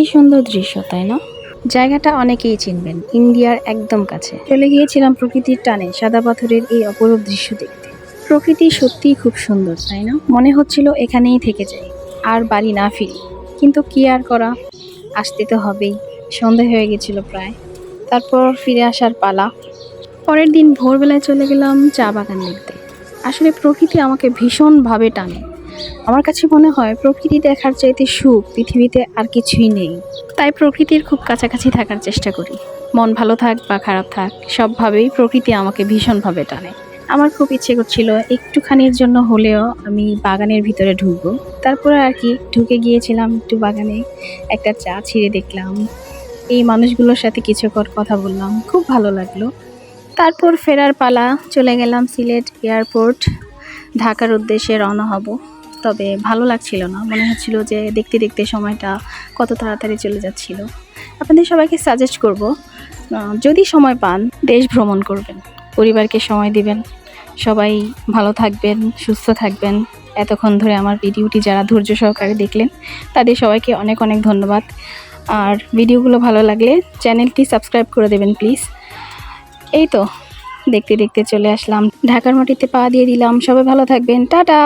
কি সুন্দর দৃশ্য, তাই না? জায়গাটা অনেকেই চিনবেন, ইন্ডিয়ার একদম কাছে। চলে গিয়েছিলাম প্রকৃতির টানে, সাদা পাথরের এই অপরূপ দৃশ্য দেখতে। প্রকৃতি সত্যিই খুব সুন্দর, তাই না? মনে হচ্ছিল এখানেই থেকে যাই, আর বাড়ি না ফিরি। কিন্তু কি আর করা? আসতে তো হবেই, সন্ধে হয়ে গেছিল প্রায়। তারপর ফিরে আসার পালা। পরের দিন ভোরবেলায় চলে গেলাম চা বাগান দেখতে। আসলে প্রকৃতি আমাকে ভীষণভাবে টানে। আমার কাছে মনে হয় প্রকৃতি দেখার চাইতে সুখ পৃথিবীতে আর কিছুই নেই। তাই প্রকৃতির খুব কাছাকাছি থাকার চেষ্টা করি। মন ভালো থাক বা খারাপ থাক, সবভাবেই প্রকৃতি আমাকে ভীষণভাবে টানে। আমার খুব ইচ্ছে করছিল একটুখানির জন্য হলেও আমি বাগানের ভিতরে ঢুকবো। তারপরে আর কি, ঢুকে গিয়েছিলাম একটু বাগানে, একটা চা ছিঁড়ে দেখলাম। এই মানুষগুলোর সাথে কিছুক্ষণ কথা বললাম, খুব ভালো লাগল। তারপর ফেরার পালা, চলে গেলাম সিলেট এয়ারপোর্ট, ঢাকার উদ্দেশ্যে রওনা হব। তবে ভালো লাগছিল না। মনে হচ্ছিল যে দেখতে দেখতে সময়টা কত তাড়াতাড়ি চলে যাচ্ছিল। আপনাদের সবাইকে সাজেস্ট করব যদি সময় পান, দেশ ভ্রমণ করবেন, পরিবারকে সময় দিবেন, সবাই ভালো থাকবেন, সুস্থ থাকবেন। এতক্ষণ ধরে আমার ভিডিওটি যারা ধৈর্য সহকারে দেখলেন, তাদের সবাইকে অনেক অনেক ধন্যবাদ। আর ভিডিওগুলো ভালো লাগলে চ্যানেলটি সাবস্ক্রাইব করে দেবেন, প্লিজ। এই তো, দেখতে দেখতে চলে আসলাম। ঢাকার মাটিতে পা দিয়ে দিলাম। সবাই ভালো থাকবেন। টাটা!